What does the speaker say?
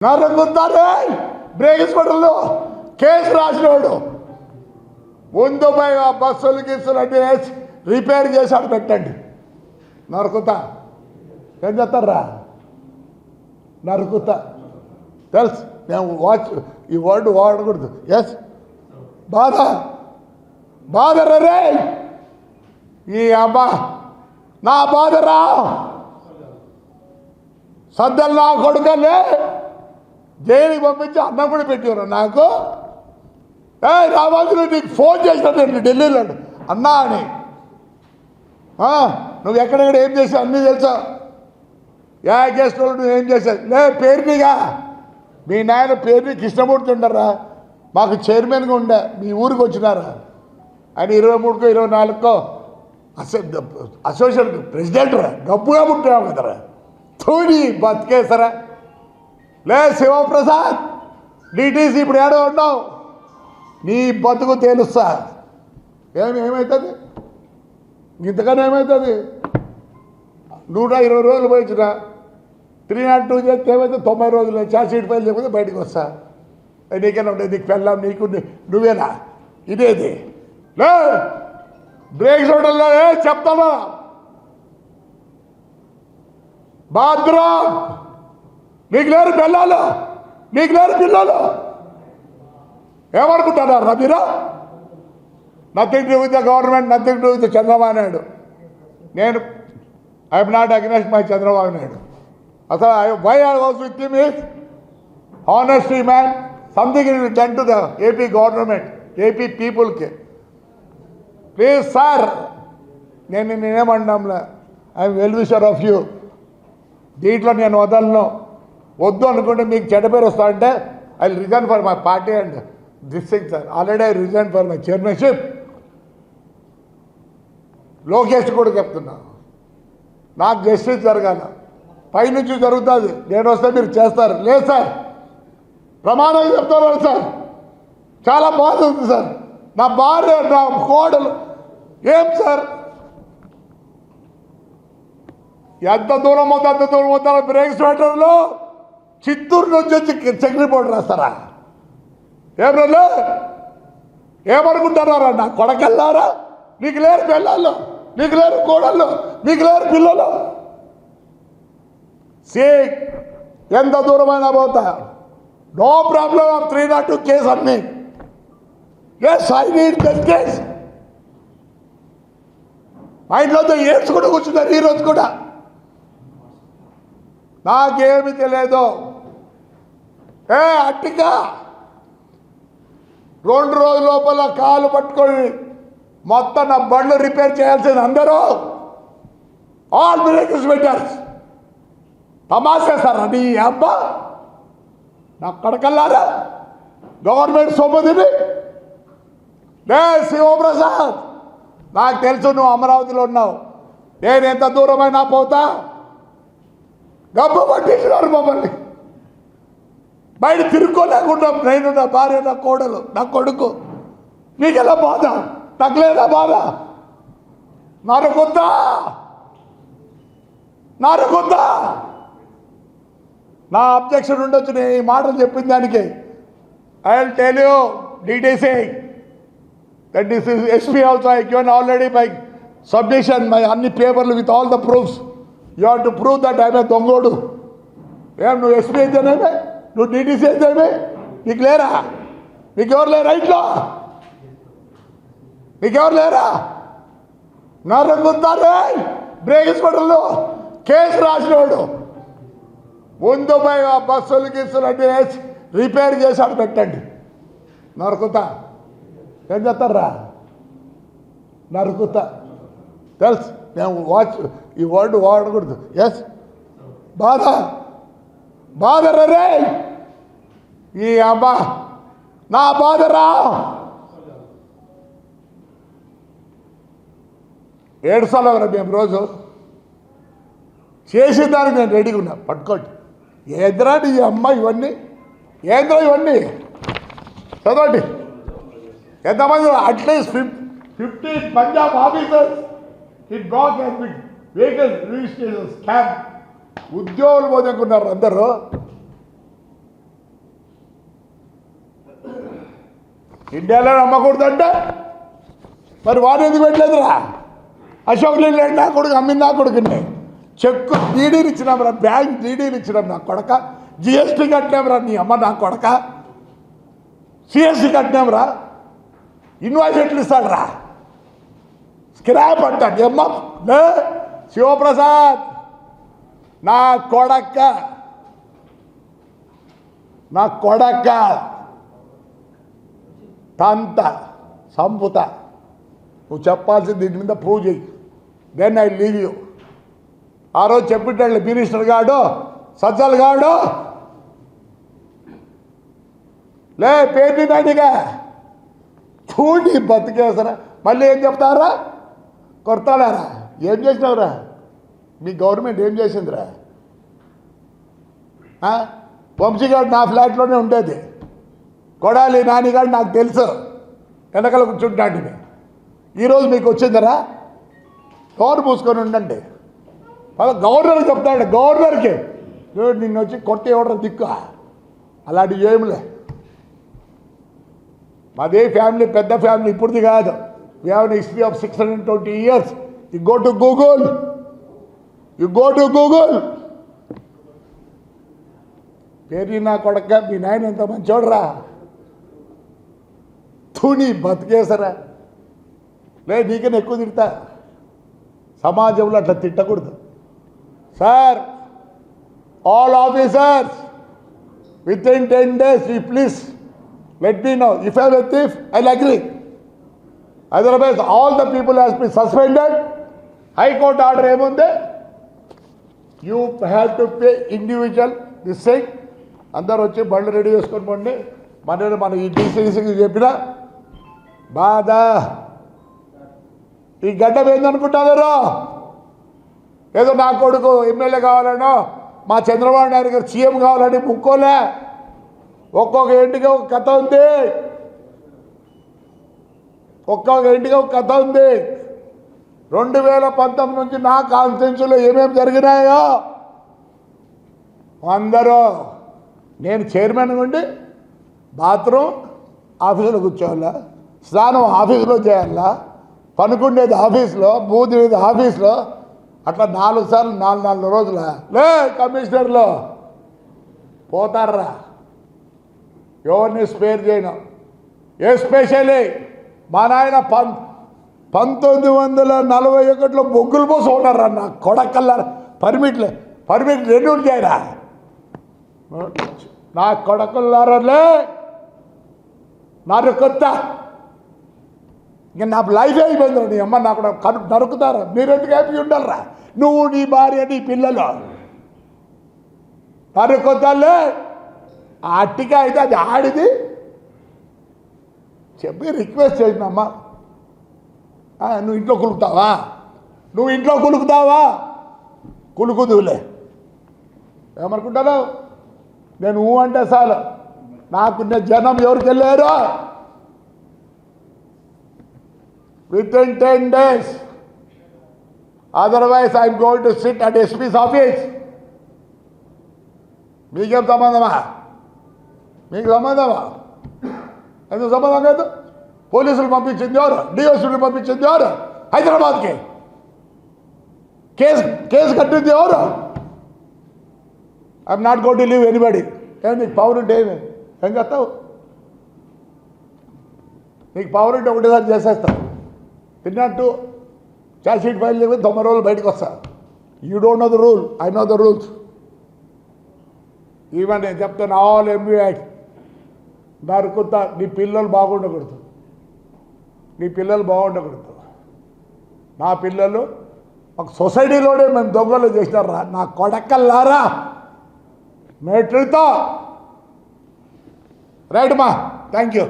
నరుకుతారే బ్రేక్ స్కూటర్లు కేసు రాసినోడు. ముందు పోయి ఆ బస్సులు గిస్సులు అన్నీ వేసి రిపేర్ చేసి అక్కడ పెట్టండి. నరుకుతా ఏం చేస్తారా నరుకుతా తెలుసు. మేము వాచ్ ఈ వర్డ్ వాడకూడదు. ఎస్ బాధ? బాధ రే ఈ అమ్మా. నా బాధరా సద్దలు నా కొడుకలే జైలుకి పంపించి అన్నం కూడా పెట్టారు నాకు? ఏ నీకు ఫోన్ చేసినట్టు ఢిల్లీలో అన్నా అని. నువ్వు ఎక్కడెక్కడ ఏం చేసావు అన్నీ తెలుసా? యా గెస్ట్లో నువ్వు ఏం చేసావు? లే పేరునిగా మీ నాయన పేరుని కృష్ణమూర్తి ఉండరా? మాకు చైర్మన్గా ఉండే మీ ఊరికి వచ్చినారా? ఆయన ఇరవై మూడుకో ఇరవై నాలుగుకో అసో అసోసియేట్ ప్రెసిడెంట్ రా. గబ్బుగా పుట్టావు కదరా. తూడి బతికేసరా లే శివప్రసాద్ డిటీసీ ఇప్పుడు ఏడో ఉన్నావు. నీ బతుకు తేలుస్తా. ఏమి ఏమవుతుంది ఇంతకన్నా ఏమవుతుంది నూట ఇరవై రోజులు పోయించిన త్రీ నాట్ టూ చేస్తే ఏమైతే తొంభై రోజులు చార్జ్షీట్ ఫైల్ చేయకపోతే బయటకు వస్తా. నీకైనా ఉండేది? నీకు పెళ్ళాం నీకు నువ్వేనా? ఇదేది. లే బ్రేక్ చూడల్లో చెప్తావా? బాత్రూమ్! మీకు లేరు పిల్లలు మీకు లేరు పిల్లలు. ఏమనుకుంటున్నారు మీరు nothing to with the government nothing to with Chandrababu Naidu నేను I'm not against my Chandrababu Naidu అసలు why I was with him is honesty man something is done to the AP government AP పీపుల్కి please sir నేను నేనేమన్నాంలే I'm well wisher of you దీంట్లో నేను వదలను. వద్దు అనుకుంటే మీకు చెడ్డ పేరు వస్తాడంటే I resign for my party and this sir. Already I resign for my chairmanship. Lokesh కూడా చెప్తున్నా. నాకు జస్టిస్ జరగాల. పైనుంచి జరుగుతుంది. నేను వస్తే మీరు చేస్తారు. లేదు సార్. ప్రమాణం చెప్తారు సార్. చాలా బాధ ఉంది సార్. నా భార్య నా కోడలు ఏం సార్? ఎంత దూరం అవుతా అంత దూరం అవుతారో బ్రేక్ స్వెటర్లో చిత్తూరు నుంచి వచ్చి చెక్ రిపోర్ట్ రాస్తారా? ఏం రోజు ఏమనుకుంటున్నారా? నా కొడకల్లారా? నీకు లేరు పిల్లలు నీకు లేరు కోడళ్ళు నీకు లేరు పిల్లలు. సీ ఎంత దూరమైనా పోతా. No problem of three not two case అన్ని. ఎస్ ఐ నీడ్ జస్టిస్ మా ఇంట్లో ఏడ్చుకుంటూ కూర్చున్నారు ఈరోజు కూడా? నాకేమి తెలియదు. ఏ అట్టిగా. రెండు రోజుల లోపల కాలు పట్టుకొని మొత్తం నా బండ్లు రిపేర్ చేయాల్సింది అందరూ. ఆల్ బ్రేకర్స్ పెట్టారు తమాసేస్తారా సార్ అది అబ్బా? నా కడకల్లారా? గవర్నమెంట్ సొమ్ముదిని లే శివప్రసాద్ నాకు తెలుసు నువ్వు అమరావతిలో ఉన్నావు. నేను ఎంత దూరమైనా పోతా? డబ్బు పట్టించినారు మమ్మల్ని. బయట తిరుక్కోలేకుండా నేను నా భార్య నా కోడలు నా కొడుకు. నీకెలా బాధ? నాకు లేదా బాధ? నరకొద్దా? నరకొద్దా? నా అబ్జెక్షన్ ఉండొచ్చు నేను ఈ మాటలు చెప్పిన దానికి. I will tell you details that is SP also I I already my submission my అన్ని పేపర్లు with all the proofs you have to prove that I'm దొంగోడు. ఏం నువ్వు ఎస్పీ అయితేనేమే నువ్వు టీటీసీ అయితే నీకు లేరా? నీకెవరు ఎవరు లేరా ఇంట్లో? నీకెవరు లేరా? నరుకుతారే బ్రేక్ స్కూటర్లు కేసు రాసినోడు. ముందు పోయి ఆ బస్సులు గిస్సులు అన్నీ వేసి రిపేర్ చేసి అక్కడ పెట్టండి. నరుకుతా ఏం చేస్తారా నరుకుతా తెలుసు మేము వాచ్ ఈ వర్డ్ వాడకూడదు. ఎస్ బాధ? బాధ రే. ఈ అబ్బా నా బాధరా? ఏడుసాలో రా మేము రోజు చేసేదానికి నేను రెడీగా ఉన్నా. పట్టుకోండి. ఏదరా నీ అమ్మ ఇవన్నీ? ఏంద్రా ఇవన్నీ? చదవండి. ఎంతమంది at least fif fifty Punjab officers it black has vehicle registration scam ఉద్యోగులు పోదనుకున్నారు అందరూ? ఇండియాలో నమ్మకూడదంటే. మరి వాడు ఎందుకు పెట్టలేదురా? అశోక్ లేండి నా కొడుకు అమ్మింది నా కొడుకుని. చెక్కు డీడీలు ఇచ్చినాం రా బ్యాంక్ డీడీలు ఇచ్చినాం నా కొడక. జిఎస్టీ కట్టినాం రా నీ అమ్మ నా కొడక. సిఎస్టీ కట్టినాం రా. ఇన్వాయిస్ ఎట్లు ఇస్తాడరా స్క్రాప్ అంటాడు అమ్మ. లే శివప్రసాద్ నా కొడక్క నా కొడక్క తంత సంపుత. నువ్వు చెప్పాల్సింది దీని మీద ప్రూవ్ చేయి. దెన్ ఐ లీవ్ యూ ఆ రోజు చెప్పిట్టాడు మినిస్టర్ గాడు సజ్జలు గాడు. లే పేరు దాడిగా చూడి బతికేసరా మళ్ళీ ఏం చెప్తారా? కొడతాడారా? ఏం చేసినావురా? మీ గవర్నమెంట్ ఏం చేసిందిరా? ఆ? వంశీగాడు నా ఫ్లాట్లోనే ఉండేది. కొడాలి నానిగాడు నాకు తెలుసు. వెనకాల కూర్చుంటాడు ఈరోజు మీకు వచ్చిందరా? డోర్ మూసుకొని ఉండండి. గవర్నర్ చెప్తాడు గవర్నర్కి. చూడు నిన్ను వచ్చి కొట్టి ఇవ్వడం దిక్కు. అలాంటివి ఏమిలే. మాదే ఫ్యామిలీ పెద్ద ఫ్యామిలీ ఇప్పుడుది కాదు. We have history of six hundred twenty years you go to Google you go to Google పేరు నా కొడక మీ నాయన ఎంత మంచోడరా. తుని బతికేసరా లే నీకన్నా ఎక్కువ తిడతా. సమాజంలో అట్లా తిట్టకూడదు. Sir all officers with in ten days ఈ please let me know if I with if I agree otherwise all the people has be suspended high court order ఏముంది? You have to pay individual this thing అందరు వచ్చి బండ్లు ready చేసుకొని పండి. మన మనం ఈ డీసీసీకి చెప్పిన బాధ. ఈ గడ్డ ఏందనుకుంటారు ఏదో నా కొడుకు ఎమ్మెల్యే కావాలనో మా చంద్రబాబు నాయుడు గారు సీఎం కావాలని ముక్కోలే. ఒక్కొక్క ఇంటికి ఒక కథ ఉంది. ఒక్కొక్క ఇంటికి ఒక కథ ఉంది. రెండు వేల పంతొమ్మిది నుంచి నా కాన్స్టిట్యూన్సీలో ఏమేమి జరిగినాయో అందరూ నేను చైర్మన్ ఉండి బాత్రూమ్ ఆఫీసులో కూర్చోవాలా స్నానం ఆఫీసులో చేయాలా? పనుకుండేది ఆఫీస్లో బూదినేది ఆఫీస్లో? అట్లా నాలుగు సార్లు నాలుగు నాలుగు రోజుల? లే కమిషనర్లో! పోతారా ఎవరిని స్పేర్ చేయను. ఎస్పెషల్లీ మా నాయన పం పంతొమ్మిది వందల నలభై ఒకటిలో బొగ్గులు పోసి ఉన్నారా నా కొడకల్ల పర్మిట్లే పర్మిట్ రెన్యూల్ చేయరా నా కొడకల్లారలే నాకు కొత్త ఇంక నా లైఫ్ అయిపోయింది నీ అమ్మ నాకు కను నరుకుతారా? మీరెందుకు హ్యాపీ ఉండాలరా? నువ్వు నీ భార్య నీ పిల్లలు. నరుకుతాలే. ఆ అట్టిక అయితే అది ఆడిది. చెప్పి రిక్వెస్ట్ చేసిన అమ్మ. నువ్వు ఇంట్లో కులుకుతావా? నువ్వు ఇంట్లో కులుకుతావా? కులుకుదులే ఏమనుకుంటాను నేను ఊ అంటే చాలు. నాకున్న జనం ఎవరికి వెళ్ళారు? With in ten days otherwise I'm going to sit at SP's office మీకేం సంబంధమా? మీకు సంబంధమా? ఎందుకు సంబంధం కాదు పోలీసులు పంపించింది ఎవరు? డిఎస్పీలు పంపించింది ఎవరు? హైదరాబాద్కి. కేసు కేసు కట్టింది ఎవరు? I'm not go to leave anybody ఏమి నీకు పవర్ ఉంటే ఏమి? ఏం చేస్తావు? నీకు పవర్ ఉంటే ఒకటేసారి చేసేస్తావు. తిన్నట్టు ఛార్జ్ షీట్ ఫైల్ చెప్పి తొమ్మిది రోజులు బయటకు వస్తారు you don't know the rule I know the rules even నేను చెప్తాను ఆల్ ఎంబీ యాక్ట్ నరుకుతా నీ పిల్లలు బాగుండకూడదు. నీ పిల్లలు బాగుండకూడదు. నా పిల్లలు ఒక సొసైటీలోనే మేము దొంగలు చేసినారా? నా కొడకల్లారా? మెట్రితో రైట్ మా. Thank you